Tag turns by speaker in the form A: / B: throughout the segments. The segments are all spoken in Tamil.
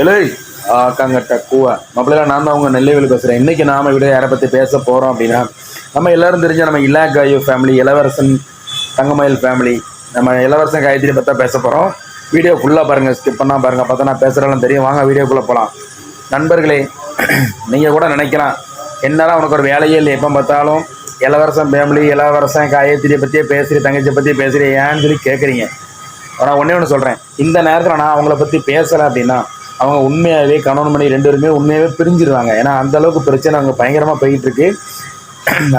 A: இல்லை காங்கட்ட கூவா மாப்பிள்ளை நான் தான் உங்கள் நெல்லைவேலு பேசுகிறேன் இன்றைக்கி நாம் விட யாரை பற்றி பேச போகிறோம் அப்படின்னா நம்ம எல்லோரும் தெரிஞ்ச நம்ம இலாக்காயு ஃபேமிலி இளவரசன் தங்கமயில் ஃபேமிலி நம்ம இளவரசன் காயத்ரி பற்றி பேச போகிறோம் வீடியோ ஃபுல்லாக பாருங்கள் ஸ்கிப் பண்ணால் பாருங்கள் பார்த்தா நான் பேசுகிறேன்னு தெரியும். வாங்க வீடியோக்குள்ளே போகலாம் நண்பர்களே நீங்கள் கூட நினைக்கலாம். என்னடா உனக்கு ஒரு வேலையே இல்லை. எப்போ பார்த்தாலும் இளவரசன் ஃபேமிலி இளவரசன் காயத்ரியை பற்றியே பேசுகிறீ தங்கச்சியை பற்றி பேசுகிறீ ஏன்னு சொல்லி கேட்குறீங்க நான் ஒன்றே ஒன்று சொல்கிறேன் இந்த நேரத்தில் நான் அவங்கள பற்றி பேசலை அப்படின்னா அவங்க உண்மையாகவே கணவன் மணி ரெண்டு பேருமே உண்மையாகவே பிரிஞ்சிருவாங்க. ஏன்னா அந்த அளவுக்கு பிரச்சனை அங்கே பயங்கரமாக போயிட்டு இருக்கு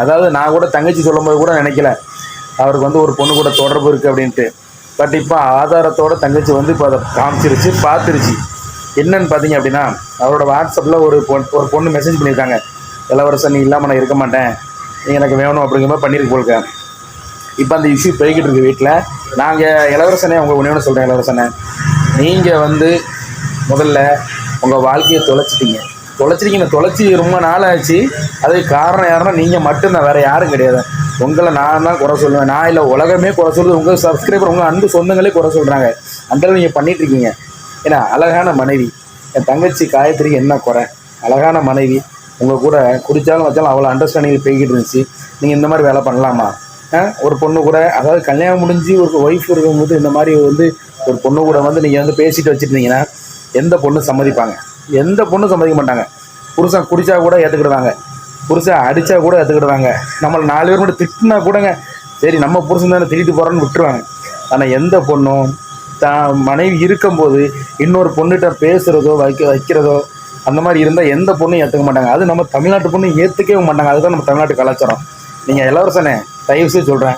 A: அதாவது நான் கூட தங்கச்சி சொல்லும்போது கூட நினைக்கல. அவருக்கு வந்து ஒரு பொண்ணு கூட தொடர்பு இருக்குது அப்படின்ட்டு. பட் இப்போ ஆதாரத்தோட தங்கச்சி வந்து இப்போ அதை காமிச்சிருச்சு பார்த்துருச்சு. என்னன்னு பார்த்தீங்க அப்படின்னா அவரோட வாட்ஸ்அப்பில் ஒரு பொண் ஒரு பொண்ணு மெசேஜ் பண்ணியிருக்காங்க. இளவரசன் நீ இல்லாமல் நான் இருக்க மாட்டேன். நீ எனக்கு வேணும் அப்படிங்கிற மாதிரி பண்ணியிருக்கு போலுக்க இப்போ அந்த இஷ்யூ போய்கிட்டு இருக்கு வீட்டில் நாங்கள் இளவரசனே அவங்க ஒன்று ஒன்று சொல்கிறேன் இளவரசனே. நீங்கள் வந்து முதல்ல உங்கள் வாழ்க்கையை தொலைச்சிட்டீங்க. தொலைச்சிட்டீங்க. தொலைச்சி ரொம்ப நாள் ஆச்சு அதுக்கு காரணம் யாருன்னா நீங்கள் மட்டும்தான். வேறு யாரும் கிடையாது. உங்களை நான் தான் குறை சொல்லுவேன். நான் இல்லை உலகமே குறை சொல்லுது. உங்கள் சப்ஸ்கிரைபர் உங்கள் அன்பு சொந்தங்களே குறை சொல்கிறாங்க அந்தளவு நீங்கள் பண்ணிகிட்ருக்கீங்க ஏன்னா அழகான மனைவி. என் தங்கச்சி காயத்ரிக்கு என்ன குறை? அழகான மனைவி. உங்கள் கூட குடித்தாலும் வச்சாலும் அவ்வளோ அண்டர்ஸ்டாண்டிங் போய்கிட்டு இருந்துச்சு. நீங்கள் இந்த மாதிரி வேலை பண்ணலாமா? ஒரு பொண்ணு கூட அதாவது கல்யாணம் முடிஞ்சு ஒரு ஒய்ஃப் இருக்கும்போது இந்த மாதிரி வந்து ஒரு பொண்ணு கூட வந்து நீங்கள் வந்து பேசிட்டு வச்சுருந்தீங்கன்னா எந்த பொண்ணு சம்மதிப்பாங்க? எந்த பொண்ணும் சம்மதிக்க மாட்டாங்க? புருஷன் குடித்தா கூட ஏற்றுக்கிடுவாங்க புருஷன் அடித்தா கூட ஏற்றுக்கிடுவாங்க நம்மளை நாலு பேர் மட்டும் திட்டினா கூடங்க. சரி நம்ம புருஷன் தானே திட்டிட்டு போகிறோன்னு விட்டுருவாங்க. ஆனால் எந்த பொண்ணும் தான் மனைவி இருக்கும்போது இன்னொரு பொண்ணுகிட்ட பேசுகிறதோ வைக்க வைக்கிறதோ அந்த மாதிரி இருந்தால் எந்த பொண்ணும் ஏற்றுக்க மாட்டாங்க. அது நம்ம தமிழ்நாட்டு பொண்ணு ஏற்றுக்கவே மாட்டாங்க. அதுதான் நம்ம தமிழ்நாட்டு கலாச்சாரம். நீங்கள் இளவரசனே தயவு சொல்கிறேன்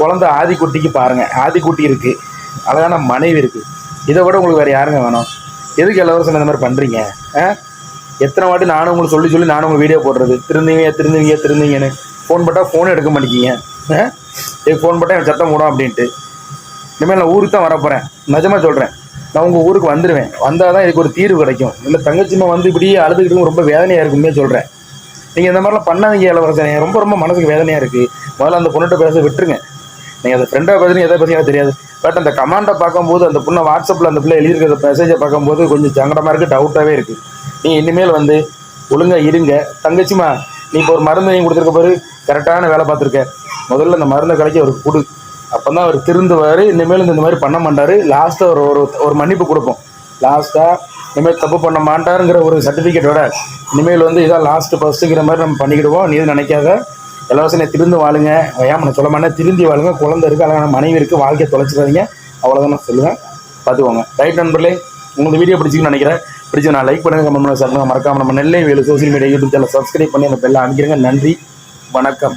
A: குழந்த ஆதிக்குட்டிக்கு பாருங்கள் ஆதிக்குட்டி இருக்குது அழகான மனைவி இருக்குது இதை விட உங்களுக்கு வேறு யாருங்க வேணும்? எதுக்கு இளவரசன் இந்த மாதிரி பண்ணுறீங்க ஆ? எத்தனை வாட்டி நானும் உங்களுக்கு சொல்லி சொல்லி நானும் உங்களுக்கு வீடியோ போடுறது. திருந்தீங்க திருந்தீங்க திருந்தீங்கன்னு. ஃபோன் போட்டால் ஃபோனும் எடுக்க மாட்டேங்கிங்க ஆ? ஃபோன் போட்டால் எனக்கு சத்தம் போடும் அப்படின்ட்டு. இனிமேல் நான் ஊருக்கு தான் வரப்போகிறேன் நிஜமாக சொல்கிறேன் நான் உங்கள் ஊருக்கு வந்துடுவேன் வந்தால் தான் இதுக்கு ஒரு தீர்வு கிடைக்கும். இல்லை தங்கச்சிமா வந்து இப்படியே அழுதுகிட்டு ரொம்ப வேதனையாக இருக்குமே சொல்கிறேன் நீங்கள் இந்த மாதிரிலாம் பண்ணாதீங்க இளவரசன். ரொம்ப ரொம்ப மனசுக்கு வேதனையாக இருக்குது முதல்ல அந்த பொண்ணுகிட்ட பேச விட்டுருங்க. நீங்கள் அந்த ஃப்ரெண்டாக பேசுறீங்க எதை பேசுறீங்க தெரியாது. பட் அந்த கமாண்டை பார்க்கும்போது அந்த பொண்ணை வாட்ஸ்அப்பில் அந்த பிள்ளை எழுதியிருக்கிற மெசேஜை பார்க்கும்போது கொஞ்சம் சங்கடமாக இருக்குது டவுட்டாகவே இருக்குது நீ இனிமேல் வந்து ஒழுங்காக இருங்க. தங்கச்சிமா நீ இப்போ ஒரு மருந்து நீ கொடுத்துருக்க பாரு. கரெக்டான வேலை பார்த்துருக்க. முதல்ல அந்த மருந்தை கலைக்கு அவருக்கு கொடு. அப்போ தான் அவர் திருந்துவார். இனிமேல் இந்த மாதிரி பண்ண மாட்டார். லாஸ்ட்டாக ஒரு ஒரு ஒரு மன்னிப்பு கொடுப்போம். லாஸ்ட்டாக இனிமேல் தப்பு பண்ண மாட்டாருங்கிற ஒரு சர்டிஃபிகேட்டோட இனிமேல் வந்து இதான் லாஸ்ட்டு ஃபஸ்ட்டுங்கிற மாதிரி நம்ம பண்ணிக்கிடுவோம். நீ எதுவும் நினைக்காத. இலவசனை திருந்து வாழுங்க. ஏன் நான் சொல்ல மாட்டேன்? திருந்தி வாழுங்க. குழந்தை இருக்குது அழகான மனைவி இருக்குது வாழ்க்கையை தொலைச்சிடாதீங்க. அவ்வளோதான் நான் சொல்லுவேன். பார்த்துக்கோங்க. ரைட் நண்பர்களே உங்களுக்கு வீடியோ பிடிச்சிங்கன்னு நினைக்கிறேன். பிடிச்சி நான் லைக் பண்ணுங்க கமெண்ட் பண்ணுங்க சார் மறக்காம நம்ம Nellai Velu social media YouTube channel subscribe பண்ணி அந்த பெல்லாம் அமைக்கிறேங்க நன்றி. வணக்கம்.